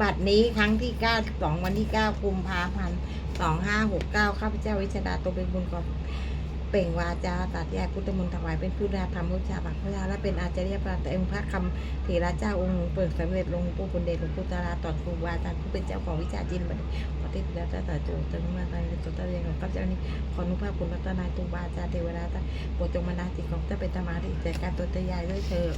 บัตรนี้ครั้งที่เก้าสองวันที่เก้ากุมภาพันธ์สองห้าหกเก้าข้าพเจ้าวิชดาตัวเป็นบุญกอบเป่งวาจาตัดยายพุทธมนต์ถวายเป็นผู้ได้ธรรมพุทธชาบักพระยาและเป็นอาจารย์ประเต็มพระคำเถระเจ้าองค์เปิดสำเร็จลงปู่ปุณเดชหลวงปู่ตาราตอดครูบาอาจารย์ผู้เป็นเจ้าของวิชาจีนบัณฑิตขอติดแล้วแต่โจทย์ตึงมาในตัวตะเรียนของข้าพเจ้านี้ขออนุภาพคุณรัตนายตุบาอาจารย์เทวดาโปรดจงมานาจิตของเจ้าเป็นธรรมาธิจัดการตัวเตยายด้วยเธอ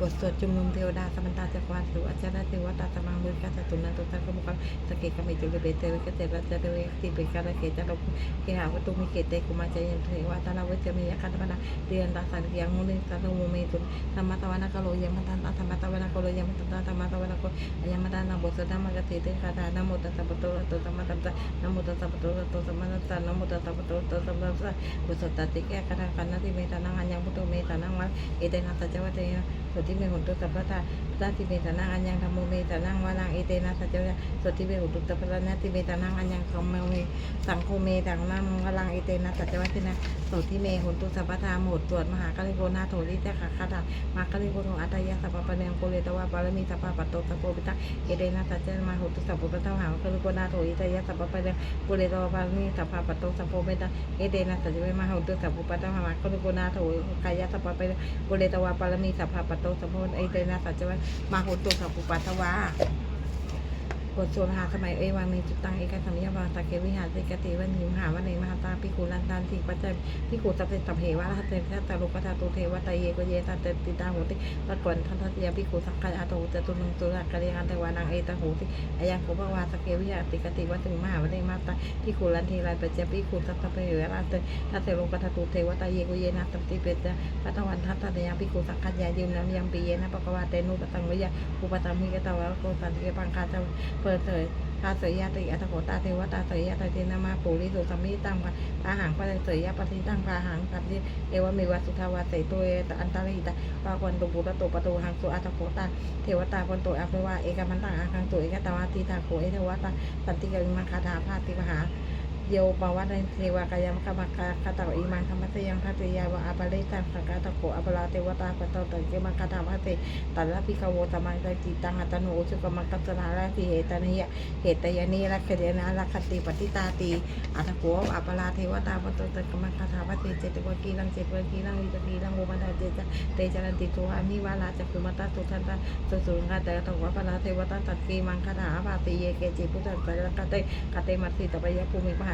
บทสวดจุมนุมเทวดาสมันตาจักรวาลสุอาจารย์เทวตาสมังมุกัสตุนันตุตังกมุกังสเกกมิจุลเบเตวิกเตระเจเตวิติเบการะเกจารกเกหาวตุมิเกเตกุมาจายันเทวตานาวิจมียคันธปนาเรียนตาสันยังมุนิสันโมเมตุธรรมตวนาคโลยังมันตันตธรรมตวนาคโลยังมันตันตธรรมตวนาโคยังมันตันนบทสดามกติเตคาดานโมตัสสะปะโตระโตสัมมตัมตะนโมตัสสะปะโตระโตสัมมตัมตะนโมตัสสะปะโตระโตสัมมตัมตะบทสวดตติแก่กันกันนาทิเมตานังอัญญังพุทโธเมตานังวัเอเตนะสัจวัตเตนะ สวดที่เป็นหุตุสัพพะตาตาทิเมตานังอัญญังธรรมเมตานังวานังเอเตนะสัจจะสวดที่เป็นหุตุสัพพะนาทิเมตานังอัญญังธรรมเมสังโฆเมตังนังวานังเอเตนะสัจจะวัตินะสวดที่เมหุตุสัพพะทาหมดสวดมหากริโกนาโถริเตขะคาตามากริโกโทอัตยะสัพพะปะเนงโกเลตวะปารมีสัพพะปัตโตสัพโพปิตาเอเตนะสัจจะมาหุตุสัพพะทาหากริโกนาโถริเตยะสัพพะปะเนงโกเลตวะปารมีสัพพะปัตโตสัพโพปิตาเอเตนะสัจจะมาหุตุสัพพะปะทาหากริโกนาโถริกายะสัพพะปะเนงโกเลตวาปารมีสัพพะปะโตสัมโพธไอเตนะสัจจวัตมาโหตุสัพพุปัตวา บทสวดมหาสมัยเอวามีจุดตังเอกสัมยาวาตาเกวิหารเตกติวันหิมหาวันเนมหาตาปิกุลันตันติปัจจัยปิกุสัพเพสัพเพวะทัตเตนะตาลุปตาตุเทวตาเยกเยตัตเตติตาโหติตะกวนทันทัตยาปิกุสักกายอาโตจตุนุตุระกะเรียนเทวานังเอตโหติอายังโกภวาสเกวิหารติกติวัตถุมหาวันเนมหาตาปิกุลันเทไรปัจจัยปิกุสัพเพวะทัตเตทัตเตลุปตาตุเทวตาเยกเยนะตัมติเปตะปัตวันทัตตยาปิกุสักกายายิมนัมยังปีเยนะปะกวาเตนุปตังวิยาอุปตัมมิกตาวะโกสันติปังคาจะเปิดเผยตาเสยยาติอัตโขตาเทวตาเสยยาตเทนามาปุริสุสมิตังปาหังปะเสยยาปฏิตังปาหังปัจจิเอวเมวะสุทาวาเสตุเอตอันตาลิตาปาควันตุปุระโตปะตูหังสุอัตโขตาเทวตาคนตุอัปวาเอกมันตังอาคังตุเอกตาวาติตาโขเอเทวตาสันติกวิมังคาถาภาติมหา โยปวัตเทวกายมขมัคคาคาตาอิมังธรรมสยังทัตยาวะอาปะเลตังสกาตโขอปลาเทวตาปะตตังเกมังคาถาภาติตัลลพิกโวตมังตจิตังอัตโนสุกมังกัสนาราติเหตนิยะเหตยานีรักเดนะรักขติปฏิตาตีอัตโขอัปลาเทวตาปะตตังกรรมคาถาปฏิเจตวกีรังเจตวกีรังวิตกีรังโมบันดาเจจเตจรันติโทอามิวาลาจักขุมตาสุทันตาสุสุงกาเตตวะปลาเทวตาตัดกีมังคาถาปาติเยเกจิพุทธัสสะกเตกเตมัตเกเตมัตติเตมัติปฏิตาหุทัตตะยาภิกขุสังฆญาเยมุยะอาเหา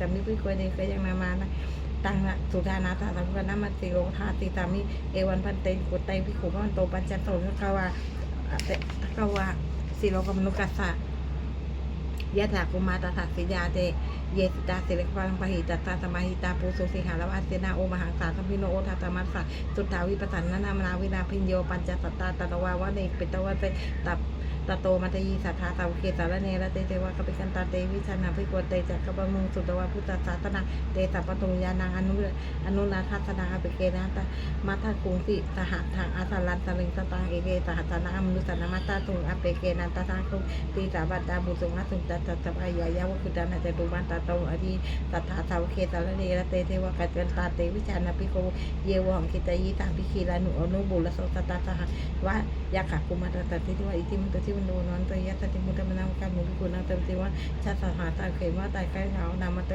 ติตาภวิตันติสยะติตัมเอราติอาจิกิตาพิโกเดเทวายังนานามามิกิตยิตามิพิโกเดเทวายังนานามิเทติตัมมิพิโกเดเกยังนามานะตังนะสุดานาตาสังกนามัติโลธาติตามิเอวันพันเตกุตไตพิขุพันโตปัญจโสนกาวาเตกาวาสิโลกมนุกัสสะยะถากุมาตาสัสิยาเตเยสิตาสิเลกฟังปะหิตาตาสมาหิตาปูโสสิหาลวาเสนาโอมหังสาสัมพิโนโอทัตตมัสสะสุทธาวิปัสสันนนามานาวินาพิญโยปัญจสัตตาตตวาวะเนกปิตวะเตตับ ตโตมัตยีสัทธาสาวเกสารเนระเตเทวะกปิกันตาเตวิชานาภิกวเตจักรบมุงสุตวะพุทธศาสนาเตสัพปตุงยานังอนุอนุนาทัสนาอภิเกนะตมัทธกุงสิสหทางอาสารันตลิงตตังเอเกสหัสนามนุสนามัตตาตุงอภิเกนันตทังคุตีสาบัตตาบุตุงนัสุงตัตตะพายายาวคุดานาจตุมันตาโตอดีสัทธาสาวเกสารเนระเตเทวะกัจจันตาเตวิชานาภิโกเยวหังกิตยีตาภิคีลานุอนุบุลโสตตาสหวะยาขะกุมาตตติทิวะอิติมุตติที่วันโดนวันตยัตติมุตมนามกามุกุณาเตมติวะชาสหาตาเขมาตายใกล้เท้านามาเต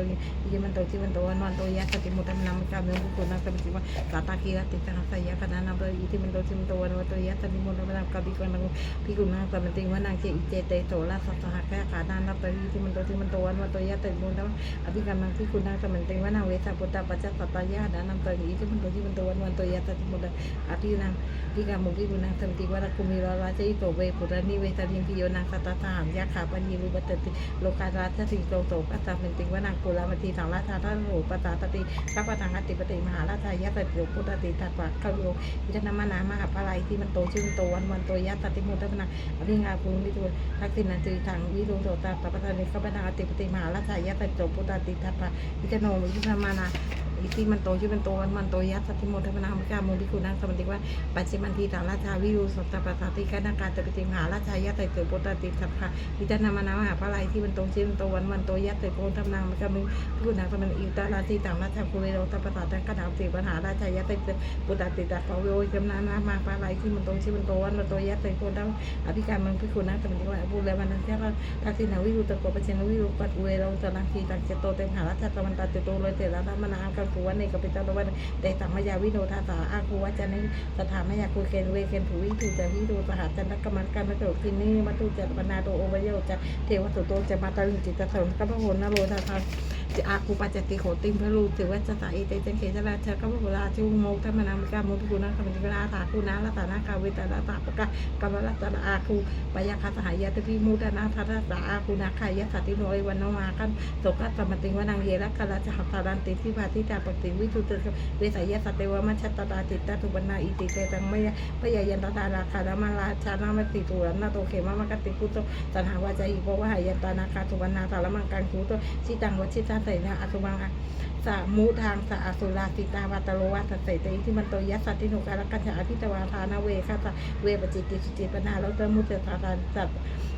ยิมันโตที่วันโตวันวันตยัตติมุตมนามกามุกุณาเตมติวะสาตาคีรติสังสยาคณานาเตอิติมันโตที่มันโตวันวันโตยัตติมุตมนามกาบิกุณาพิกุณาเตมติวะนางเจอิเจเตโสลาสัสหะแค่ขานานาเตอิติมันโตที่มันโตวันวันโตยัตติมุตตมอภิกรรมังพิกุณาเตมติวะนางเวสาปุตตาปัจจตัตตายาดานัมเตอิติมันโตที่มันโตวันวันโตยัตติมุตตอภินังพิกรรมุพิกุณาเตมติวะคุมิราราชอิโตเวปุระนิเววตาลิมพิโยนังสัตตาหามยาขาปัญโยรูปตติโลการาชติโตโตปัสสะเป็นติวนังกุลามทีสังราชาทัโรปัสสะตติข้าพทังอติปติมหาราชายะตติโลพุทธติตัดปะเข้าโยวิจนามานามหาปลายที่มันโตชื่นโตวันวันโตยะตติมุตตะนาอภิงาภูมิตุทักษิณันติทางวิโรโตตาปะปะทานิข้าพทังอติปติมหาราชายะตติโลพุทธติตัดปะวิจโนวิจนามานาอิติมันโตชื่อมันโตวันมันโตยัสสัตติโมทัพนามิกาโมบิคุนังสมติว่าปัจจิมันทีตาราชาวิรุสัตตปัสสติกานาการตปิติมหาราชายะไตเตโปตติสัพพะอิจนามนามหาพระไลที่มันโตชื่อมันโตวันมันโตยัสไตโปทพนามิกาโมบิคุนังสมติอิตาราชีต่างราชาคุเรโรตปัสสตังกนาติปัญหาราชายะไตเตโปตติตัพพะเวโยจำนานามาพระไลที่มันโตชื่อมันโตวันมันโตยัสไตโปทอภิการมังพิคุนังสมติว่าบุเรวันนันเทระทักษิณวิรุตโกปัจเชนวิรุปัตอุเรโรตนังคีตังเจโตเตมหาราชาตะวันตาเจโตเลยเตระมนาคักุวันในกัปปิตาวันแต่สัมมยาวิโนทาสาอาคูวัจนิสถามยาคุเกนเวเกนผูวิถูจะวิทูสหัสจันทกรรมการมะโตกินีมัตุจัตปนาโตโอวโยจะเทวสุโตจะมาตาลิจิตตะสนกัปโหนโรธาทา จะอาคูปัจจติโขติมพระลูถือว่าจะตาเอเตจังเคจราชกัปโหราชิวโมทมนามิกาโมพิกุนังคำนิกราถาคูนาลตานาคาเวตาลตาปกะกรรมรัตนาอาคูปยาคาสหายาตพิมุตนาทัตตาอาคูนาคายสัติโนยวันนมาคันโสกัสมติงวนังเยระกาลาจหัตตารันติทิพาทิตาปติวิทุตเวสายสัตเตวมัชตตาจิตตทุปนาอิติเตตังมยพยายันตตาราคารามาราชานามติตุรนาโตเขมามกติกุโตสันหาวาจาอิโกวะหายันตานาคาสุวรรณาสารมังกังคุโตชิตังวชิตาเสนาอสุมังสามุทางสาอสุราสิตาวัตโลวัสเสติทิมันโตยัสสตินุการกัญชาอภิตวาทานาเวคาสเวปจิติสุจิปนาแล้วเตมุตตาทานสัต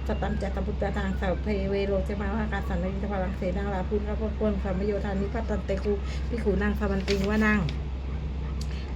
สตัมจัตตพุตตาทางสัพเพเวโรเจมาวากาสันนิจพลังเสนาลาพุทธพระพุทธสัมมโยธานิพัตตันเตคูพิขูนางสมันติงว่านั่ง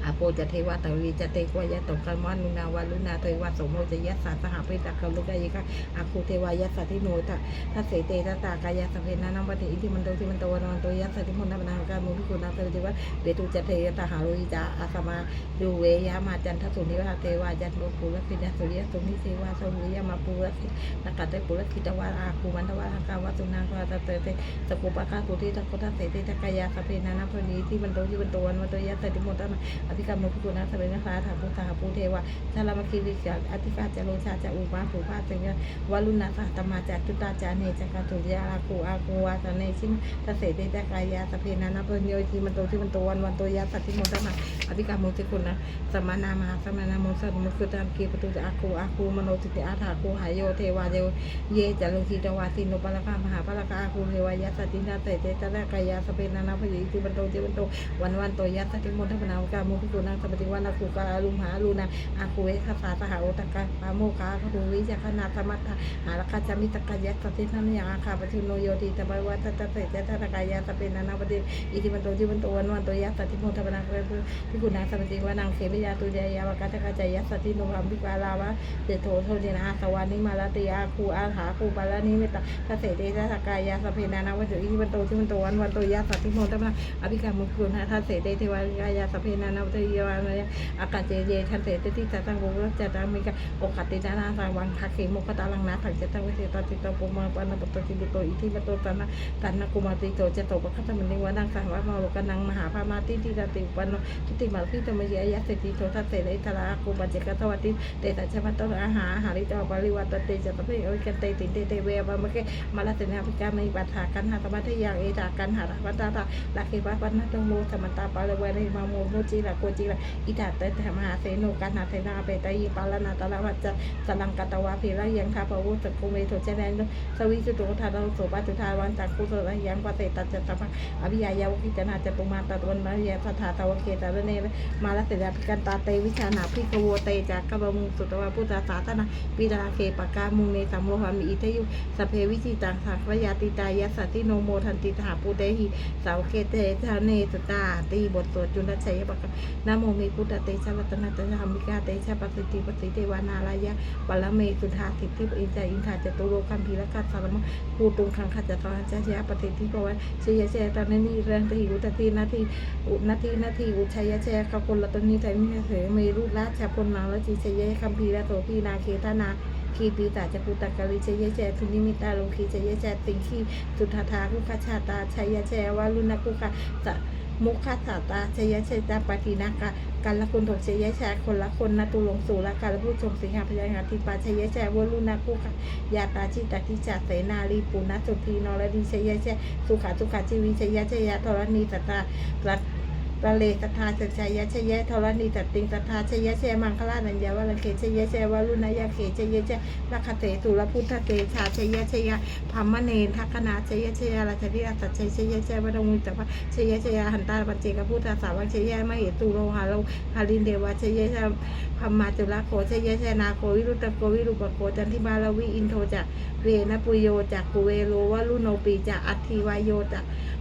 อาโปจะเทวะตวีจะเตกวายะตกันวันุนาวาลุนาเทวะสมโมจะยัสสาสหปิตะกัลุกายกะอาคูเทวายัสสติโนตะทัสเสเตตตากายะสเพนานัมปติอิทิมันโตทิมันโตวันวันโตยัสสติมุนนาปนาการมุพิกุนาเตวิวะเบตุจะเทตหารุยจาอาสมาดูเวยามาจันทสุนิวะเทวาจันโมปุรคินาสุริยสุนิเทวาสุริยมาปุรคินักกัตเตปุรคิตวาอาคูมันตวาหากาวสุนางวาตเตเตสกุปะกาปุติตะโกตะเสเตตกายะสเพนานัมปนีที่มันโตที่มันโตวันวันโตยัสสติมุนนาอธิกรรมโมพิกุณะสเวนะคะถาพุทธาภูเทวะชาลามคีวิจาอธิกาจโรชาจะอุปาผูพาจังยวารุณะสัตมาจาตุตาจาเนจักตุยาอาคูอาคูวาสเนชิมตเสเตตกายาสเพนานาเพิญโยทีมันโตที่มันโตวันวันโตยาสัตติโมตมาอธิกรรมโมพิกุณะสมานามหาสมานามโมสัตมุสุตามกีปตุอาคูอาคูมโนติอาถาคูหายโยเทวาเยเยจโลกีตวาสิโนปะลกามหาปะลกาอาคูเทวายาสัตตินาเตเตตกายาสเพนานาเพยิติมันโตที่มันโตวันวันโตยาสัตติโมตมนาวกาโมพิกุณะสมติวันาคูกาลุมหาลูนาอาคูเวคาสาสหาโอตกะปาโมกาคูวิจักนาสมัตถะหาลกาจามิตกะยัสตินันยาอาคาปทุโนโยติตบวัตตะเตจตะกายาสเป็นานาปฏิอิติมันโตที่มันโตวันวันโตยัสติโมทปนาเรพิกุณะสมติวานังเขมิยาตุจายาวกาตกะจายัสติโนรัมพิกาลาวะเตโทโทเจนะสวานิมาลติอาคูอาหาคูปาลานิเมตตะเสเตตะกายาสเปนานาวัตถุอิติมันโตที่มันโตวันวันโตยัสติโมทปนาอภิกรรมุกุณะทัสเสเตเทวายาสเปนานาตถิยาวะอากาศเจเยทันเสตติตตังโวจะตังมิกะโอกาตินานาสังวังทักขิมุขตาลังนาถังเจตังวิเศตติตปุมาปานะปตติบุโตอิทิมโตตานะตันนกุมาติโตเจโตปะคัตมันนิวานังสังวะมาโลกนังมหาพามาติติตติปันโนทิติมาพิตมยายะเสติโตทัสเสเลยตระกุปัจเจกตวัติเตตัจมัตตอาหาหาริตวปริวัตเตจตปิโอกันเตติเตเตเวบามะเกมาลเสนาภิกามิปัฏฐากันหาตมัทยังเอตากันหาปัตตาลาเคปะปันนะตโมสมันตาปะเลเวริมาโมโมจิละโกจิละอิตาเตธรรมหาเสโนกันาเทนาเปตายิปาลนาตละวัจจะสลังกตวาภิระยังคาปวุสกุเมโทเจเนนสวิสุโตทาโรโสปัจุทาวันจักคุสระยังปะเตตัจจตมะอภิยายาวกิจนาจตุมาตตวันมาเยสถาตวเกตระเนมาลเสนาภิกันตาเตวิชานาภิกโวเตจากกบมุสุตวะพุทธาสานาปิดาเคปกามุงเนสัมโมหามิอิทยุสเพวิจิตังสังวายาติตายะสติโนโมทันติถาปุเตหิสาวเคเตทาเนสตาตีบทสวดจุลชัยปกนะโมมีพุทธเตชะวัตนาตชะธรรมิกาเตชะปสิติปสิเทวานาลายะปะลเมสุธาสิทธิปอินจาอินทาจตุโลกัมพีรกัสสารมภูตุงคังขจตรัญจยะปฏิทิปวันเชยเชตานนีเรนติอุตตินาทีอุนาทีนาทีอุชัยเชกกุลตนีไทมิเสเมรุราชพลนาลจิเชยคัมพีระโสพีนาเคตนาคีปีตาจะปุตตะกะลิเชยแจทุนิมิตาโลคีเชยแจติงคีสุทธาทาคุขชาตาชัยแจวาลุณกุขะ มุขสาตาชัยเชตาปฏินากาการละคุณถกชยแชร์คนละคนนาตูลงสู่ละการละผู้ชมสิงหาพยางาทิปาชยแชร์วลุนาคู่ค่ะยาตาชิตาทิจาเสนาลีปุณณสุธีนรดีชยแชร์สุขาสุขาชีวิชยเชยธรณีตตาตรัส ประเลสทธาจักชัยยะชยะธรณีตัดติงสทธาชยะเชยมังคลานัญญาวรังเกชยะเชยวรุณยาเขชยะเชลักขเตตุลพุทธเตชาชยะชยะพัมมเนนทักขณาชยะชยะราชธิราชชัยชยะเชยวดงมุตตะชยะชยะหันตาปัจเจกพุทธสาวังชยะมเหตุโลหาโลหารินเดวะชยะชยพัมมาจุลโคชยะชยนาโควิรุตโกวิรุปโกจันทิมาลวิอินโทจะเรนปุโยจากกุเวโลวลุโนปีจะอัตถิวายโยจะ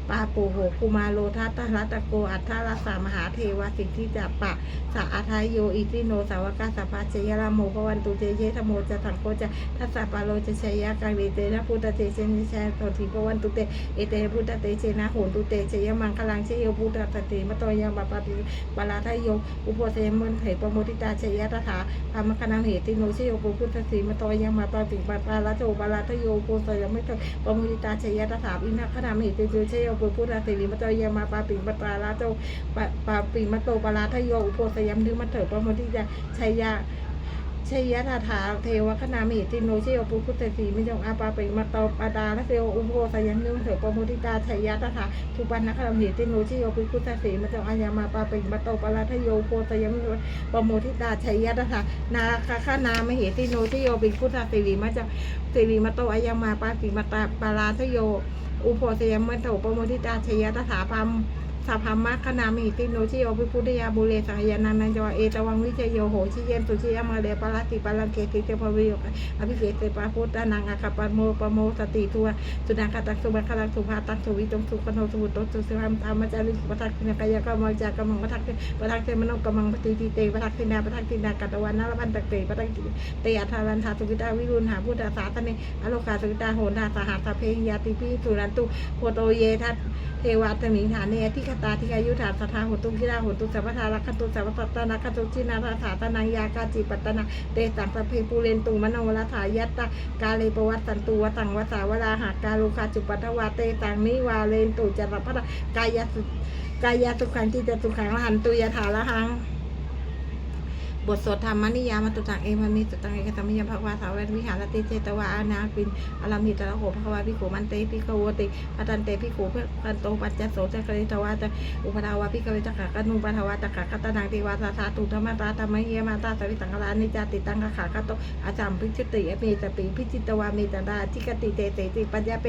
ปาโปโหกุมาโลทัตตรัตโก อัทธารัสามหาเทวสิทธิจัปปะสะอาทายโยอิติโนสาวกาสภาเจยราโมภวันตุเตเยธโมจะถังโกจะทัสสะปาโลจะชัยยะกังเวเตนะพุทธเตเชนิชัยโตทิภวันตุเตเอเตพุทธเตเชนะโหนตุเตเชยมังคลังเชโยพุทธตติมะโตยังบาปปิปาลาทายโยอุปโภเสมนเถปโมทิตาเชยตถาพามคณังเหติโนเชโยปุพุทธสีมะโตยังมาปาปิปาปาลาโตปาลาทายโยปุโสยไม่เถปโมทิตาเชยตถาอินะคณังเหติโนเชโยโปุพุทธาสีมะโตยังมาปาปิปาปาลาโตปาปาปิมะโตปาลาทโยอุโภสยมนึกมาเถปโมทิตาชัยยะชยถาถาเทวคณามิติโนเชโอปุพุทธสีมิจงอาปาปิมาตปาดาละเซโออุโภสยันนึงเถอปโมทิตาชัยยะตถาทุปันนักขมิติโนเชโอปุพุทธสีมิจงอายามาปาปิมาตปาลาทโยโพสยันปโมทิตาชัยยะตถานาคาคานามเหติโนเชโอปิพุทธสีมิจงสิริมาโตอายามาปาปิมาตาปาลาทโย อุปโพสยมมันโถปโมทิตาชยตถาพัม สัพพมะคณามิติโนชิโอภิพุทธยาบุเรสังยานันนันจวเอตวังวิเชโยโหชิเยมสุชิยมาเลปาลติปาลังเกติเตปวิโยอภิเกตเตปาพุทธนังอาคาปโมปโมสติทัวสุนังคตักสุบังคลังสุภาตักสุวิตงสุขโนสุบุตตุสุสัมธรรมจาริปทักษิกายกรรมจากรรมังปทักปทักเตมโนกมังปฏิทิเตปทักษินาปทักษินากัตวันนรพันตะเตปทักเตอัทารันทาสุกิตาวิรุณหาพุทธศาสเนอโลกาสุกิตาโหนาสหัสเพยยาติปิสุนันตุโพโตเยทัตเทวาตมิงฐานเนที่คตาทิกายุธานสถาหุตุกิราหุตุสัพพทารักขตุสัพพตตนาขตุชินาราถาตนังยากาจิปัตตนาเตสังสะเพปูเรนตุมโนรัฐายัตตากาเลปวัตสันตุวตังวสาวราหากาลุคาจุปัทวาเตตังนิวาเลนตุจารพัตกายสุกายสุขันติจตุขังละหันตุยถาละหัง บทสวดธรรมนิยามตุตังเอมามิตุตังเอกตมิยภควาสาวเวทวิหารติเจตวาอานาปินอารามิตระโหภควาพิโขมันเตพิโควติพัตันเตพิโขเพื่อกันโตปัจจโสจักริตวาตอุปทาวาพิกเวจักขะกนุปทวาตกะกตนังติวาสาสาตุธรรมตาธรรมเยมาตาสวิสังฆรานิจาติตังกขากะโตอาจามพิจิติอเมตปิพิจิตวาเมตดาทิกติเตเตติปัญญาเป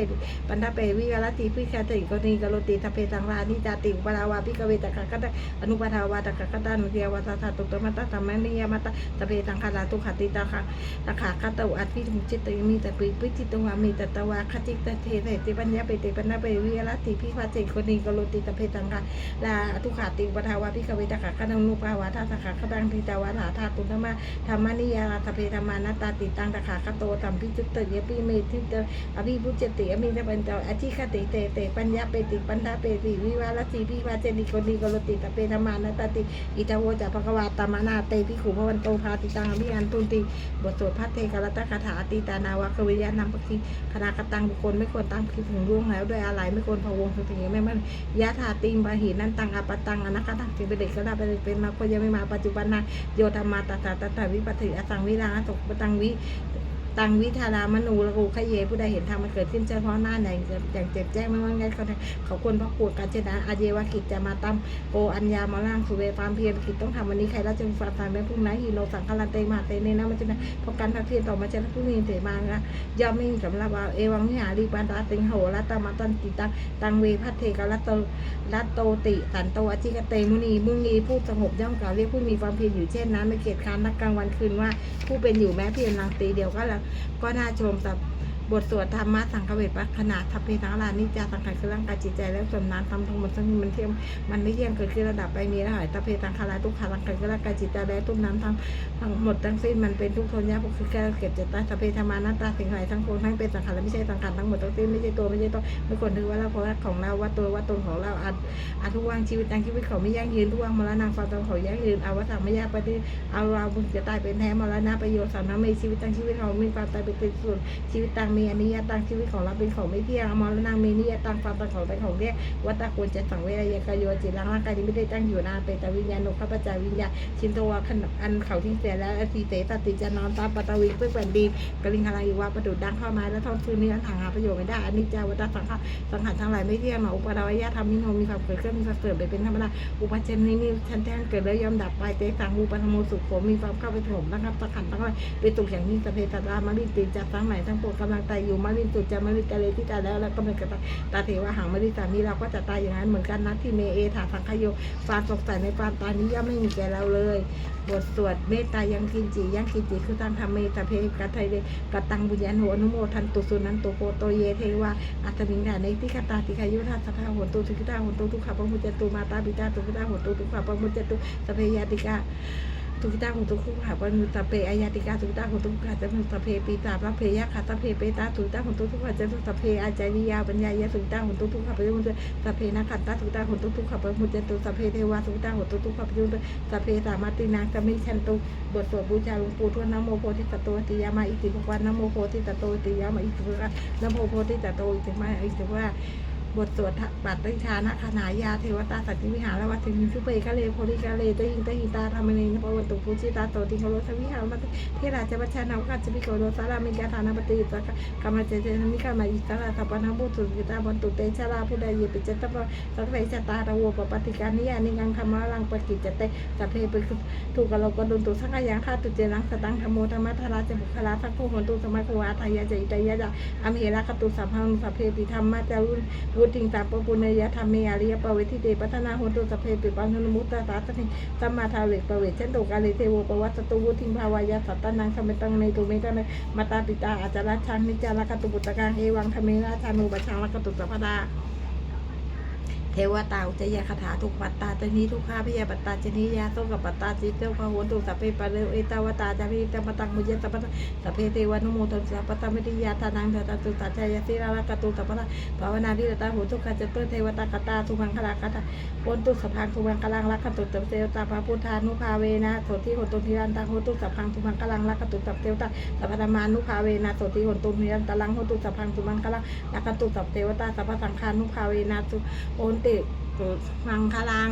ปัญญาเปวิวรติพิคติกนิกโลติทเพตังรานิจาติอุปทาวาพิกเวจักขะกตอนุปทวาตกะกตานุเทวาสาสาตุธรรมตาธรรมเยมาตาตะเพตังคาราตุขติตาค่ะตะขาคาตอัดพิถุจิตติมีตะปิปิจิตวามีตะตวาคจิตตะเทเตติปัญญาเปติปัญญาเปวิยละติพิภาเจกนีกโลติตะเพตังค่ะลาทุขาติปทาวาพิกเวตะขาคนังนุปาวาทาตะขาคาตังทิตาวาถาธาตุธรรมะธรรมนิยาตะเพธรรมานาตาติตังตะขาคาโตตัมพิจุตเตยปิเมทิตอภิพุจติอมิตะปัญจอธิคติเตเตปัญญาเปติปัญญาเปติวิวาลติพิภาเจนิกนีกโลติตะเพธรรมานาตาติอิตาโวจะภควาตมานาเตพิขุพวันโตพาติตังอภิอันตุนติบทสวดพัทเทกรัตคาถาตีตานาวะกวิยานำปกิคณะกตังบุคคลไม่ควรตามคิดถึงร่วงแล้วด้วยอะไรไม่ควรพะวงถึงถึงไม่มันยะถาติมบาหีนันตังอปตังอนักตังสิเป็นเด็กก็ได้เป็นเป็นมาก็ยังไม่มาปัจจุบันนะโยธรรมาตตาตตาวิปัสสิอสังวิราตกปตังวิ ตังวิธารามนูละกูขเยผู้ใดเห็นธรรมมันเกิดขึ้นเฉพาะหน้าไหนอย่างเจ็บแจ้งไม่ว่าไงเขาเขาควรพระกูดการเจนะอาเยวากิจจะมาตั้มโกอัญญามาล่างสุเวฟามเพียรกิจต้องทำวันนี้ใครราชบุฟาตายแม่พุ่งนะฮีโนสังฆลันเตมาเตเนนะมันจะนะพราะการพักเพียรต่อมาจะผู้มีเถมานะย่อมไม่มีสำหรับว่าเอวังวิหารีปานตาติงโหรัตตมาตันติตังตังเวพัทเทกรัตโตรัตโตติสันโตอจิกเตมุนีมุนีผู้สงบย่อมกล่าวเรียกผู้มีความเพียรอยู่เช่นนั้นไม่เกียจค้านนักกลางวันคืนว่า ผู้เป็นอยู่แม้เพียงนางตีเดียวก็แล้วก็น่าชมกับ บทสวดธรรมะสังฆเวทปัขนาทัพเพทังลานิจาสังขารคือร่างกายจิตใจและส่วนนั้นทำทั้งหมดทั้งนี้มันเทียมมันไม่เที่ยงเกิดขึ้นระดับไปมีระหายทัพเพทังคาราทุกขาสังขารคือร่างกายจิตใจและทุกนั้นทั้งทั้งหมดทั้งสิ้นมันเป็นทุกทนยากคือแก้เก็บเจ็บตายทัพเพธรรมานาตาสิ่งไหนทั้งปวงทั้งเป็นสังขารและไม่ใช่สังขารทั้งหมดทั้งสิ้นไม่ใช่ตัวไม่ใช่ตัวไม่ควรถือว่าเราของเราว่าตัวว่าตนของเราอาจอาจทุกว่างชีวิตตั้งชีวิตเขาไม่ยั่งยืนทุกว่างมรณะความตนเขายั่งยืนอาวสานไม่ยากปฏิเอาเราบุญจะตายเป็นแท้มรณะประโยชน์สารนมีชีวิตตั้งชีวิตเขามีความตายเป็นส่วนชีวิตตังมีีอนิยตังชีวิตของเราเป็นของไม่เที่ยงอมรณังมีนิยตังความเป็นของเป็นของเรียกวัตตะควรจะสังเวรยกายโยจิตร่างกายที่ไม่ได้ตั้งอยู่นานเป็นแต่วิญญาณโนข้าพเจ้าวิญญาณชินโตวาขนอันเขาที่เสียแล้วอธิเตตติจะนอนตามปตวิงเพื่อแผ่นดินกลิงคารายุวาประดุดดังเข้ามาแล้วทอนฟื้นนี้นั้นหาประโยชน์ไม่ได้อันนี้จาวัตสังขารสังขารทั้งหลายไม่เที่ยงหนออุปดาวยะธรรมนิโนมีความเกิดขึ้นมีความเสื่อมไปเป็นธรรมดาอุปเจนนี้นี่ชั้นแท้งเกิดแล้วยอมดับไปเตสังอุปธรรมสุขโขมีความเข้าไปถมนะครับสังขารทั้งหลายเป็นตุกอย่างนี้สเพตตามาริติจับทั้งหลายทั้งปวงกำลังตายอยู่มาริตุจามาริกาเลที่ตาแล้วแล้วก็เป็นกระตาตาเทวะหังมาริตานี้เราก็จะตายอย่างนั้นเหมือนกันนะที่เมเอถาสังขโยความสงสัยในความตายนี้ย่อมไม่มีแก่เราเลย บทสวดเมตตายังกินจียังกินจีคือการทำเมตตาเพกัตไทยเดกตังบุญญาโหอนุโมทันตุสุนันตุโกโตเยเทวาอัตมิงดาในที่คตาติคายุทธาสัทธาหนตุสุขิตาหนตุทุกขปมุจจตุมาตาปิตาตุขิตาหนตุทุกขปมุจจตุสเพยาติกา ทุกตาหุตุคุขาปนุตเปอายาติกาทุกตาหุตุคุขาจะนุตเปปีตาพระเพยะขาตเพเปตาทุกตาหุตุทุขาจะนุตเปอาจาริยาปัญญายะทุกตาหุตุทุขาปยุนตเพนะขันตาทุกตาหุตุทุขาปมุจตุสเพเทวาทุกตาหุตุทุขาปยุนสเพสามาตินางกมิชันตุบทสวดบูชาหลวงปู่ทวดนโมโพธิสัตโตติยามาอิติภวันนโมโพธิสัตโตติยามาอิติภวันนโมโพธิตโตอิติมาอิติภวะ บทสวดปัตติชานะคณายาเทวตาสัจจิวิหารวัตถิมิชุเปกะเลโพธิกะเลตหิงตหิตาธรรมเนนปวันตุภูชิตาโตติโคโรสวิหารมัตเทราจวัชนาวัจจิปิโกโรสารามิกาธานาปฏิสักกรรมเจเจนิกามาอิสระสัพพนังบุตุกิตาบันตุเตชะลาพุทธายปิจตปะสักเวชตาระโวปปฏิการนิยานิกังธรรมะลังปกิจจเตสัพเพปถูกกะโลกดุนตุสังขยังฆาตุเจนังสตังธรรมโมธรรมธาราจบุคลาสักโพหนตุสมัยควาทายาจิตายะอามเหระคตุสัพพังสัพเพปิธรรมะจารุวุติงตาปปุเนยธรรมเมอริยปเวทิเตปัฒนาโหตุสัพเพปิปังนุมุตตาตาสนิสัมมาทาเวกปเวเชนโตกาเลเทวปวัตตุวุทิงภาวายาสัตตนังสมิตังในตุเมตังมาตาปิตาอาจาราชังนิจาระคตุปุตตะกังเอวังธรรมเมราชานุปชังลกตุสัพพดา เทวตาอุจยคาถาทุกปัตตาจนีทุกข้าพยาปัตตาจนิยาโตกับปัตตาจิตเจ้าพะโหนตุสัพเพปะเรวเอตาวตาจาริตมตังมุเยตปะสัพเพเทวานุโมทัสสะปะตมิติยาทานังเถตัตุตัจจายสิราลกตุสัพพะภาวนาทิตาโหทุกขจตุเทวตากตาทุมังคลากตาโนตุสัพพังทุมังคลังลักขตุตัเทวตาพระพุทธานุภาเวนะโสติโหตุทิรันตังโหตุสัพพังทุมังคลังลักขตุตัเทวตาสัพพธรรมานุภาเวนะโสติโหตุทิรันตังโหตุสัพพังทุมังคลังลักขตุสัพเทวตาสัพพสังฆานุภาเวนะตุโอนติมังคลัง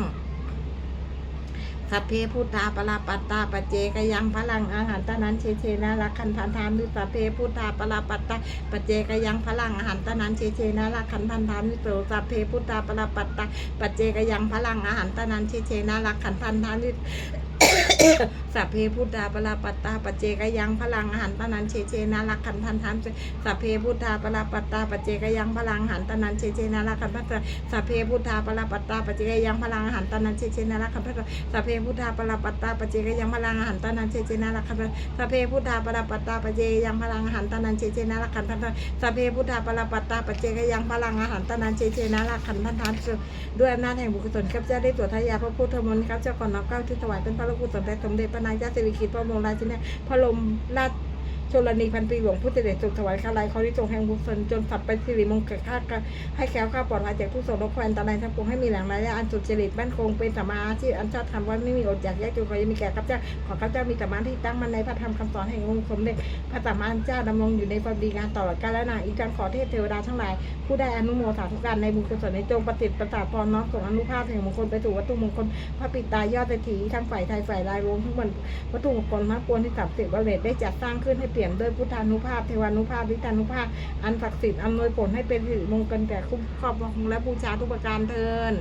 สัพเพพุทธาปราปัตตาปเจกยังพลังอาหารตะนันเชเชนะรักขันพันธามิสัพเพพุทธาปราปัตตาปเจกยังพลังอาหารตะนันเชเชนะรักขันพันธามิโสสัพเพพุทธาปราปัตตาปเจกยังพลังอาหารตะนันเชเชนะรักขันพันธามิ สัพเพพุทธาปราปัตตาปเจกยังพลังอาหารตนันเชเชนะรักขันธานทามสัพเพพุทธาปราปัตตาปเจกยังพลังอาหารตนันเชเชนะรักขันธานสัพเพพุทธาปราปัตตาปเจกยังพลังอาหารตนันเชเชนะรักขันธานสัพเพพุทธาปราปัตตาปเจกยังพลังอาหารตานันเจเจนารักขันธ์สัพเพพุทธาปราปัตตาปเจกยังพลังอาหารตานันเจเจนารักขันธ์สัพเพพุทธาปราปัตตาปเจกยังพลังอาหารตานันเจเจนารักขันทันทันด้วยอำนาจแห่งบุญกุศลข้าพเจ้าได้ตรวจทายาพระพุทธมนต์ข้าพเจ้าก่อนน้อมเก้าที่ถวายเป็นพระลูกกุศลแด่สมเด็จพระนางเจ้าสิริกิติ์พระบรมราชินีพระลมราช ชลนีพันปีหลวงพุทธเดชสุขถวายข้าไรเขาที่ทรงแห่งบุญสนจนสับไปสิริมงคลค่าให้แก้วข้าปลอดภัยจากทุกโศกโรคภัยอันตรายทั้งปวงให้มีแหล่งรายได้อันสุจริตมั่นคงเป็นสมาอาชีพอันชอบทำไว่าไม่มีอดอยากแยกจนใครมีแก่ข้าเจ้าขอข้าเจ้ามีสมาธิตั้งมันในพระธรรมคำสอนแห่งองค์สมเด็จพระสัมมาสัมพุทธเจ้าดำรงอยู่ในความดีงานตลอดกาลนานอีกการขอเทพเทวดาทั้งหลายผู้ได้อนุโมทนาทุกการในบุญกุศลในจงประติดประสาทพรน้อมส่งอนุภาพแห่งมงคลไปสู่วัตถุมงคลพระปิตายอดเศรษฐีทั้งฝ่ายไทยฝ่ายลายรวมทั้งหมดวัตถุมงคลมากควรที่สับสิบวเรศได้จัดสร้างขึ้นให้เปลี่ยนด้วยพุทธานุภาพเทวานุภาพวิทานุภาพ อันศักดิ์สิทธิ์อำนวยผลให้เป็นสิริมงคลแก่คุ้มครอบครองและบูชาทุกประการเทิน